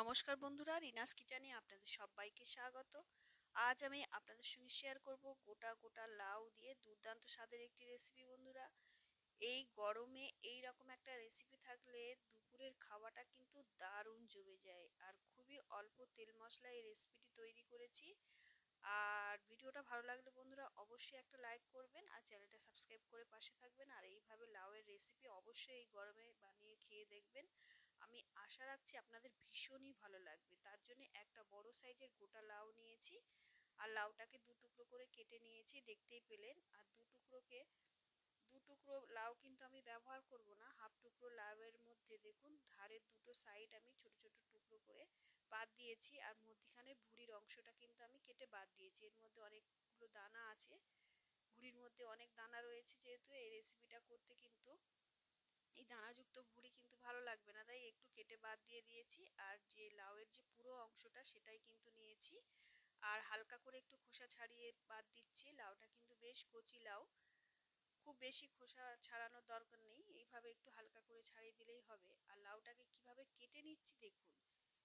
নমস্কার বন্ধুরা, রিনাস কিচেনে আপনাদের সবাইকে স্বাগত। আজ আমি আপনাদের সঙ্গে শেয়ার করব গোটা গোটা লাউ দিয়ে দুর্দান্ত স্বাদের একটি রেসিপি বন্ধুরা। এই গরমে এই রকম একটা রেসিপি থাকলে দুপুরের খাওয়াটা কিন্তু দারুণ জমে যায়। আর খুবই অল্প তেল মশলা এই রেসিপিটি তৈরি করেছি। আর ভিডিওটা ভালো লাগলে বন্ধুরা অবশ্যই একটা লাইক করবেন আর চ্যানেলটা সাবস্ক্রাইব করে পাশে থাকবেন। আর এইভাবে লাউয়ের রেসিপি অবশ্যই এই গরমে বানিয়ে খেয়ে দেখবেন। আমি আশা রাখছি আপনাদের ভীষণই ভালো লাগবে। তার জন্য একটা বড় সাইজের গোটা লাউ নিয়েছি। আর লাউটাকে দু টুকরো করে কেটে নিয়েছি, দেখতেই পেলেন। আর দু টুকরোকে, দু টুকরো লাউ কিন্তু আমি ব্যবহার করব না। হাফ টুকরো লাউয়ের মধ্যে দেখুন, ধারের দুটো সাইড আমি ছোট ছোট টুকরো করে বাদ দিয়েছি। আর মধ্যিখানে ভুড়ির অংশটা কিন্তু আমি কেটে বাদ দিয়েছি। এর মধ্যে অনেকগুলো দানা আছে। ভুড়ির মধ্যে অনেক দানা রয়েছে যেহেতু, এই রেসিপিটা করতে কিন্তু এই দানাযুক্ত ভুড়ি কিন্তু ভালো লাগবে না। তাই একটু কেটে বাদ দিয়ে দিয়েছি। আর যে লাউয়ের যে পুরো অংশটা, সেটাই কিন্তু নিয়েছি। আর হালকা করে একটু খোসা ছাড়িয়ে বাদ দিচ্ছি। লাউটা কিন্তু বেশ কচি লাউ। খুব বেশি খোসা ছাড়ানোর দরকার নেই। এইভাবে একটু হালকা করে ছাড়িয়ে দিলেই হবে। আর লাউটাকে কীভাবে কেটে নিচ্ছি দেখুন।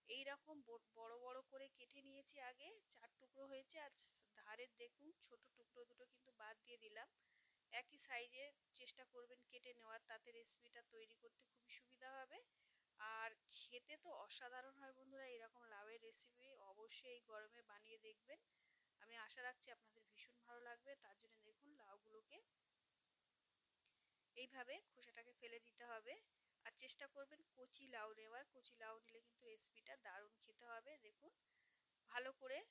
এই রকম বড় বড় করে কেটে নিয়েছি আগে। চার টুকরো হয়েছে। আর ধারের দেখুন, ছোট টুকরো দুটো কিন্তু বাদ দিয়ে দিলাম। একই সাইজের চেষ্টা করবেন কেটে নেওয়ার, তাতে রেসিপিটা তৈরি করতে খুবই সুবিধা হবে। আর খেতে তো অসাধারণ হয় বন্ধুরা, এরকম লাউয়ের রেসিপি অবশ্যই এই গরমে বানিয়ে দেখবেন। আমি আশা রাখছি আপনাদের ভীষণ ভালো লাগবে, তার জন্য দেখুন লাউগুলোকে। এইভাবে খোসাটাকে ফেলে দিতে হবে। আর চেষ্টা করবেন কচি লাউ নেওয়ার, কচি লাউ নিলে কিন্তু রেসিপিটা দারুণ খেতে হবে। দেখুন, ভালো করে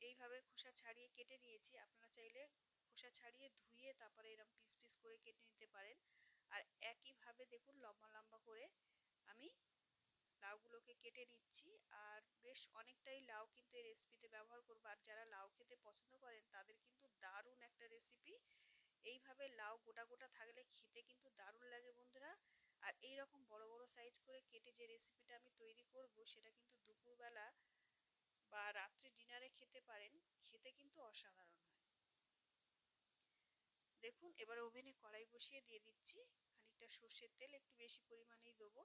এইভাবে খোসা ছাড়িয়ে কেটে নিয়েছি। আপনারা চাইলে খোসা ছাড়িয়ে ধুয়ে তারপরে এরকম পিস পিস করে কেটে নিতে পারেন। আর একইভাবে দেখুন লম্বা লম্বা করে আমি লাউগুলোকে কেটে নিচ্ছি। আর বেশ অনেকটাই লাউ কিন্তু এই রেসিপিতে ব্যবহার করব। আর যারা লাউ খেতে পছন্দ করেন, তাদের কিন্তু দারুণ একটা রেসিপি এইভাবে লাউ গোটা গোটা থাকলে খেতে কিন্তু দারুণ লাগে বন্ধুরা। আর এই রকম বড় বড় সাইজ করে কেটে যে রেসিপিটা আমি তৈরি করব, সেটা কিন্তু দুপুরবেলা বা রাত্রে ডিনারে খেতে পারেন। খেতে কিন্তু অসাধারণ। দেখুন, এবার ওভেনে কড়াই বসিয়ে দিয়ে দিচ্ছি। খানিকটা সর্ষের তেল একটু বেশি পরিমাণেই দেবো।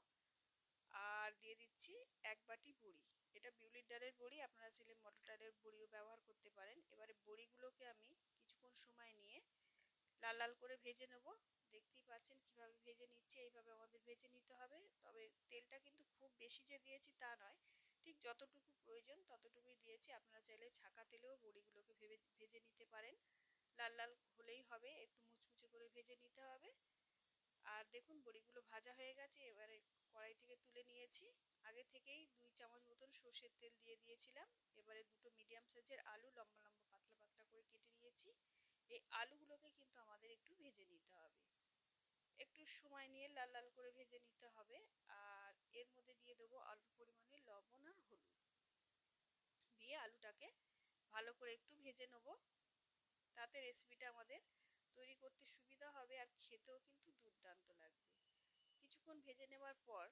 আর দিয়ে দিচ্ছি এক বাটি বড়ি। এটা বিউলির ডালের বড়ি, আপনারা চাইলে মটর ডালের বড়িও ব্যবহার করতে পারেন। এবারে বড়িগুলোকে আমি কিছুক্ষণ সময় নিয়ে লাল লাল করে ভেজে নেব। দেখতেই পাচ্ছেন কীভাবে ভেজে নিচ্ছি, এইভাবে আমাদের ভেজে নিতে হবে। তবে তেলটা কিন্তু খুব বেশি যে দিয়েছি তা নয়। ঠিক যতটুকু প্রয়োজন ততটুকুই দিয়েছি। আপনারা চাইলে ছাকা তেলেও বড়িগুলোকে ভেবে, ভেজে নিতে পারেন। লাল লাল হলেই হবে, একটু মুচমুচে করে ভেজে নিতে হবে। আর দেখুন বড়িগুলো ভাজা হয়ে গেছে, এবারে কড়াই থেকে তুলে নিয়েছি। আগে থেকেই দুই চামচ মতন সর্ষের তেল দিয়ে দিয়েছিলাম। এবারে দুটো মিডিয়াম সাইজের আলু, লম্বা লম্বা পাতলা পাতলা করে কেটে নিয়েছি। এই আলুগুলোকে কিন্তু আমাদের একটু ভেজে নিতে হবে। একটু সময় নিয়ে লাল লাল করে ভেজে নিতে হবে। আর এর মধ্যে দিয়ে দেবো অল্প পরিমাণে লবণ আর হলুদ। দিয়ে আলুটাকে ভালো করে একটু ভেজে নেব। তাতে রেসিপিটা আমাদের তৈরি করতে সুবিধা হবে আর খেতেও কিন্তু দুর্দান্ত লাগবে। কিছুক্ষণ ভেজে নেওয়ার পর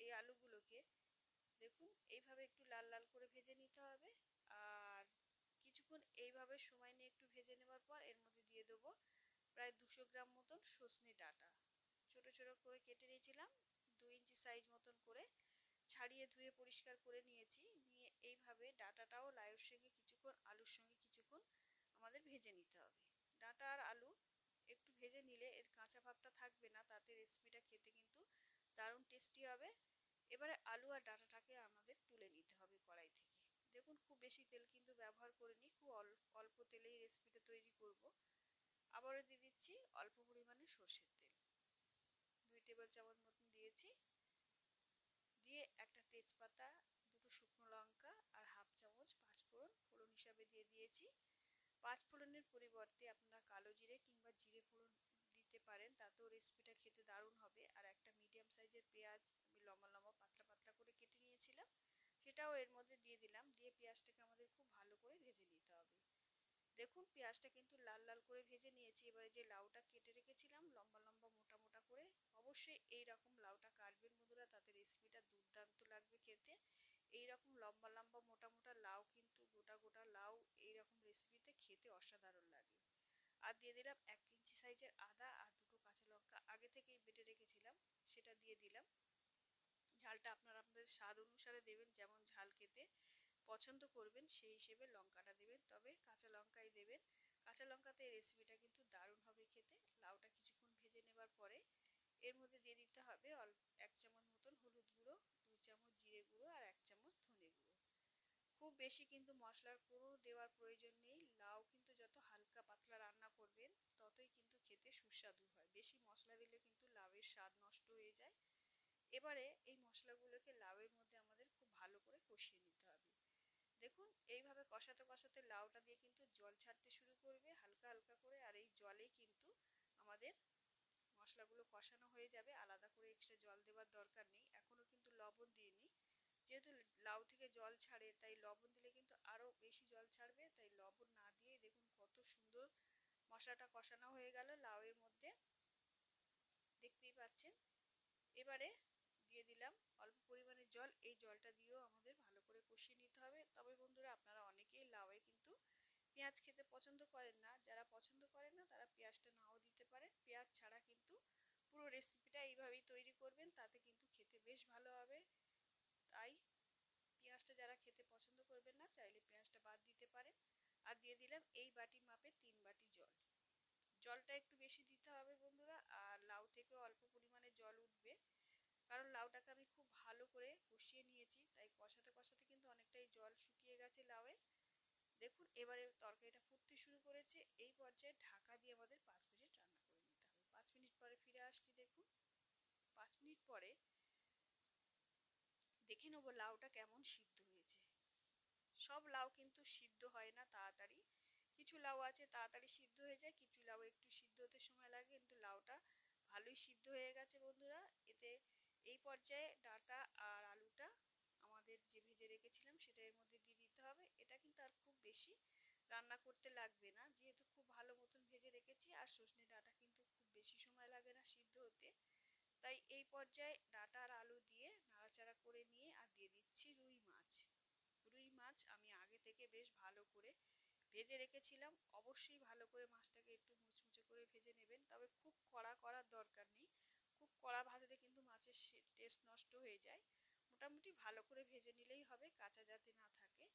এই আলুগুলোকে দেখুন, এইভাবে একটু লাল লাল করে ভেজে নিতে হবে আর কিছুক্ষণ এইভাবে সময় নিয়ে একটু ভেজে নেওয়ার পর এর মধ্যে দিয়ে দেবো প্রায় দুশো গ্রাম মতন সজনে ডাটা। ছোট ছোট করে কেটে নিয়েছিলাম দু ইঞ্চি সাইজ মতন করে ছাড়িয়ে ধুয়ে পরিষ্কার করে নিয়েছি। নিয়ে এইভাবে ডাটাটাও লাউয়ের সঙ্গে কিছুক্ষণ, আলুর সঙ্গে কিছুক্ষণ আমাদের ভেজে নিতে হবে। ডাঁটা আর আলু একটু ভেজে নিলে এর কাঁচা ভাবটা থাকবে না, তাতে রেসিপিটা খেতে কিন্তু দারুণ টেস্টি হবে। এবারে আলু আর ডাঁটাটাকে আমাদের তুলে নিতে হবে কড়াই থেকে। দেখুন খুব বেশি তেল কিন্তু ব্যবহার করিনি, খুব অল্প তেলেই রেসিপিটা তৈরি করব। আবারও দিয়ে দিচ্ছি অল্প পরিমাণে সর্ষের তেল। দুই টেবিল চামচ মতন দিয়েছি। দিয়ে একটা তেজপাতা দুটো শুকনো লঙ্কা আর হাফ চামচ পাঁচফোড়ন ফোড়ন হিসাবে দিয়ে দিয়েছি পাঁচ ফোড়নের পরিবর্তে আপনারা কালো জিরে কিংবা জিরে ফোড়ন দিতে পারেন, তাতেও রেসিপিটা খেতে দারুণ হবে। আর একটা মিডিয়াম সাইজের পেঁয়াজ আমি লম্বা লম্বা পাতলা পাতলা করে কেটে নিয়েছিলাম, সেটাও এর মধ্যে দিয়ে দিলাম। দিয়ে পেঁয়াজটাকে আমাদের খুব ভালো করে ভেজে নিতে হবে। দেখুন, পেঁয়াজটা কিন্তু লাল লাল করে ভেজে নিয়েছি। এবারে যে লাউটা কেটে রেখেছিলাম, লম্বা লম্বা মোটা মোটা করে, অবশ্যই এই রকম লাউটা কাটবেন বন্ধুরা, তাতে রেসিপিটা দুর্দান্ত লাগবে খেতে। এই রকম লম্বা লম্বা মোটা মোটা লাউ কিন্তু গোটা গোটা লাউ রেসিপিতে খেতে অসাধারণ লাগে। আর দিয়ে দিলাম এক ইঞ্চি সাইজের আদা আর দুটো কাঁচা লঙ্কা। আগে থেকেই বেটে রেখেছিলাম, সেটা দিয়ে দিলাম। ঝালটা আপনারা আপনাদের স্বাদ অনুসারে দেবেন, যেমন ঝাল খেতে পছন্দ করবেন, সেই হিসেবে লঙ্কাটা দেবেন। তবে কাঁচা লঙ্কাই দেবেন। কাঁচা লঙ্কাতে রেসিপিটা কিন্তু দারুণ হবে খেতে। লাউটা কিছুক্ষণ ভেজে নেবার পরে এর মধ্যে দিয়ে দিতে হবে এক চামচ মতন হলুদ গুঁড়ো, দু চামচ জিরে গুঁড়ো আর এক খুব বেশি কিন্তু মশলার কোনো দেওয়ার প্রয়োজন নেই। লাউ কিন্তু যত হালকা পাতলা রান্না করবেন, ততই কিন্তু খেতে সুস্বাদু হয়। বেশি মশলা দিলে কিন্তু লাউয়ের স্বাদ নষ্ট হয়ে যায়। এবারে এই মশলাগুলোকে লাউয়ের মধ্যে আমাদের খুব ভালো করে কষিয়ে নিতে হবে। দেখুন, এইভাবে কষাতে কষাতে লাউটা দিয়ে কিন্তু জল ছাড়তে শুরু করবে হালকা হালকা করে, আর এই জলেই কিন্তু আমাদের মশলাগুলো কষানো হয়ে যাবে। আলাদা করে এক্সট্রা জল দেওয়ার দরকার নেই। এখনও কিন্তু লবণ দিইনি। যেহেতু লাউ থেকে জল ছাড়ে, তাই লবণ দিলে কিন্তু আরও বেশি জল ছাড়বে। তাই লবণ না দিয়ে দেখুন কত সুন্দর মশলাটা কষানো হয়ে গেল লাউয়ের মধ্যে। দেখতেই পাচ্ছেন। এবারে দিয়ে দিলাম অল্প পরিমাণে জল। এই জলটা দিয়েও আমাদের ভালো করে কষিয়ে নিতে হবে। তবে বন্ধুরা, আপনারা অনেকেই লাউয়ে কিন্তু পেঁয়াজ খেতে পছন্দ করেন না। যারা পছন্দ করেন না, তারা পেঁয়াজটা নাও দিতে পারেন। পেঁয়াজ ছাড়া কিন্তু পুরো রেসিপিটা এইভাবেই তৈরি করবেন, তাতে কিন্তু খেতে বেশ ভালো হবে। পেঁয়াজটা যারা খেতে পছন্দ করবেন না, চাইলে পেঁয়াজটা বাদ দিতে পারেন। আর দিয়ে দিলাম এই বাটি মাপে তিন বাটি জল। জলটা একটু বেশি দিতে হবে বন্ধুরা, আর লাউ থেকেও অল্প পরিমাণে জল উঠবে। কারণ লাউটাকে আমি খুব ভালো করে কষিয়ে নিয়েছি, তাই কষাতে কষাতে কিন্তু অনেকটাই জল শুকিয়ে গেছে লাউয়ে। দেখুন, এবারে তরকারিটা ফুটতে শুরু করেছে। এই পর্যায়ে ঢাকা দিয়ে আমাদের পাঁচ মিনিট রান্না করে নিতে হবে। পাঁচ মিনিট পরে ফিরে আসছি, দেখুন। পাঁচ মিনিট পরে দেখে নেব লাউটা কেমন সিদ্ধ হয়েছে। সব লাউ কিন্তু সিদ্ধ হয় না তাড়াতাড়ি। কিছু লাউ আছে তাড়াতাড়ি সিদ্ধ হয়ে যায়, কিছু লাউ একটু সিদ্ধ হতে সময় লাগে, কিন্তু লাউটা ভালোই সিদ্ধ হয়ে গেছে বন্ধুরা। এতে এই পর্যায়ে ডাটা আর আলুটা আমাদের যে ভেজে রেখেছিলাম সেটা এর মধ্যে দিয়ে দিতে হবে। এটা কিন্তু আর খুব বেশি রান্না করতে লাগবে না। যেহেতু খুব ভালো মতন ভেজে রেখেছি, আর সজনে ডাটা কিন্তু খুব বেশি সময় লাগে না সিদ্ধ হতে। তাই এই পর্যায়ে ডাটা আর নাড়াচাড়া করে নিয়ে আর দিয়ে দিচ্ছি রুই মাছ। রুই মাছ আমি আগে থেকে বেশ ভালো করে ভেজে রেখেছিলাম। অবশ্যই ভালো করে মাছটাকে একটু মুচমুচে করে ভেজে নেবেন। তবে খুব কড়া করার দরকার নেই। খুব কড়া ভাজলে কিন্তু মাছের টেস্ট নষ্ট হয়ে যায়। মোটামুটি ভালো করে ভেজে নিলেই হবে, কাঁচা যাতে না থাকে।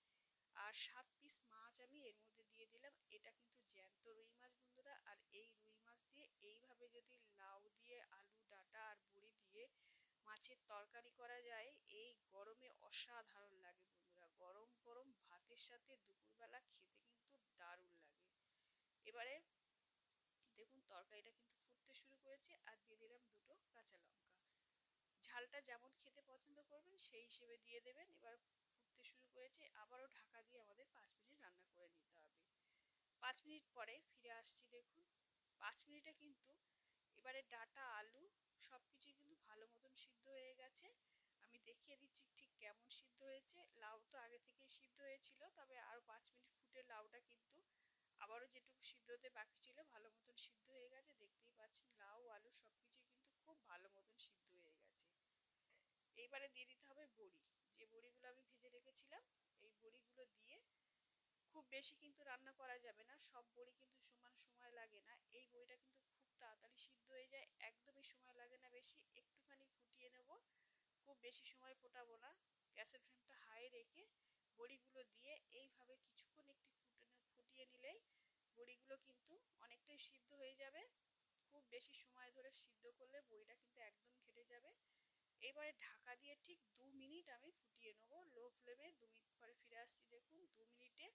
আর সাত পিস মাছ আমি এর মধ্যে দিয়ে দিলাম। এটা কিন্তু জ্যান্ত রুই মাছ বন্ধুরা। আর এই রুই মাছ দিয়ে এইভাবে যদি লাউ দিয়ে আলু ডাটা আর বড়ি দিয়ে মাছের তরকারি করা যায়, এই গরমে অসাধারণ লাগে বন্ধুরা। গরম গরম ভাতের সাথে দুপুরবেলা খেতে কিন্তু দারুণ লাগে। এবারে দেখুন তরকারিটা কিন্তু ফুটতে শুরু করেছে আর দিয়ে দিলাম দুটো কাঁচা লঙ্কা। ঝালটা যেমন খেতে পছন্দ করবেন, সেই হিসেবে দিয়ে দেবেন। এবার ফুটতে শুরু করেছে, আবারও ঢাকা দিয়ে আমাদের পাঁচ মিনিট রান্না করে নিতে হবে। পাঁচ মিনিট পরে ফিরে আসছি দেখুন। পাঁচ মিনিটে কিন্তু এবারে ডাটা, আলু সব মতন সিদ্ধ হয়ে গেছে। আমি দেখিয়ে দিচ্ছি ঠিক কেমন সিদ্ধ হয়েছে। লাউ তো আগে থেকেই সিদ্ধ হয়েছিল, তবে আরও পাঁচ মিনিট ফুটে লাউটা কিন্তু আবারও যেটুকু বাকি ছিল, ভালো মতন সিদ্ধ হয়ে গেছে। দেখতেই পাচ্ছেন, লাউ, আলু সব কিছুই কিন্তু খুব ভালো মতন সিদ্ধ হয়ে গেছে। এইবারে দিয়ে দিতে হবে বড়ি। যে বড়িগুলো আমি ভেজে রেখেছিলাম, এই বড়িগুলো দিয়ে খুব বেশি কিন্তু রান্না করা যাবে না। সব বড়ি কিন্তু সমান সময় লাগে না। এই বড়িটা কিন্তু খুব তাড়াতাড়ি সিদ্ধ হয়ে যায়, একদমই সময় লাগে না বেশি। একটুখানি ফুটিয়ে নেব। খুব বেশি সময় ফোটাবো না। গ্যাসের ফ্লেমটা হাই রেখে বড়িগুলো দিয়ে এইভাবে কিছুক্ষণ একটু ফুটে ফুটিয়ে নিলেই বড়িগুলো কিন্তু অনেকটাই সিদ্ধ হয়ে যাবে। খুব বেশি সময় ধরে সিদ্ধ করলে বড়িটা কিন্তু একদম ঘেটে যাবে। এবারে ঢাকা দিয়ে ঠিক দু মিনিট আমি ফুটিয়ে নেব। লো ফ্লেমে দু মিনিট পরে ফিরে আসছি, দেখুন। দু মিনিটে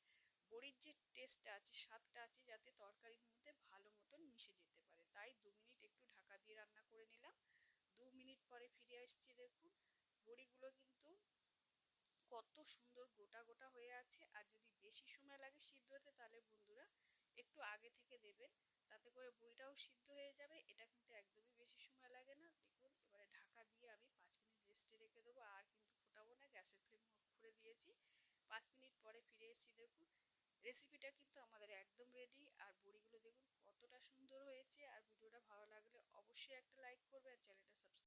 বড়ির যে টেস্টটা আছে, স্বাদটা আছে, যাতে তরকারির মধ্যে ভালো মতন মিশে যেতে পারে। তাই দু মিনিট একটু ঢাকা দিয়ে রান্না করে নিলাম। দু মিনিট পরে ফিরে আসছি দেখুন। বড়িগুলো কিন্তু কত সুন্দর গোটা গোটা হয়ে আছে। আর যদি বেশি সময় লাগে সিদ্ধ হতে, তাহলে বন্ধুরা একটু আগে থেকে দেবেন। তাতে করে সিদ্ধ হয়ে যাবে। এটা কিন্তু একদমই বেশি সময় লাগে না। দেখুন, এবারে ঢাকা দিয়ে আমি পাঁচ মিনিট রেস্টে রেখে দেবো। আর কিন্তু ফোটাবো না, গ্যাসের ফ্লেম দিয়েছি। পাঁচ মিনিট পরে ফিরে এসেছি দেখুন। রেসিপিটা কিন্তু আমাদের একদম রেডি আর বড়িগুলো দেখুন কতটা সুন্দর হয়েছে। আর ভিডিওটা ভালো লাগলে অবশ্যই একটা লাইক করবে আর চ্যানেলটা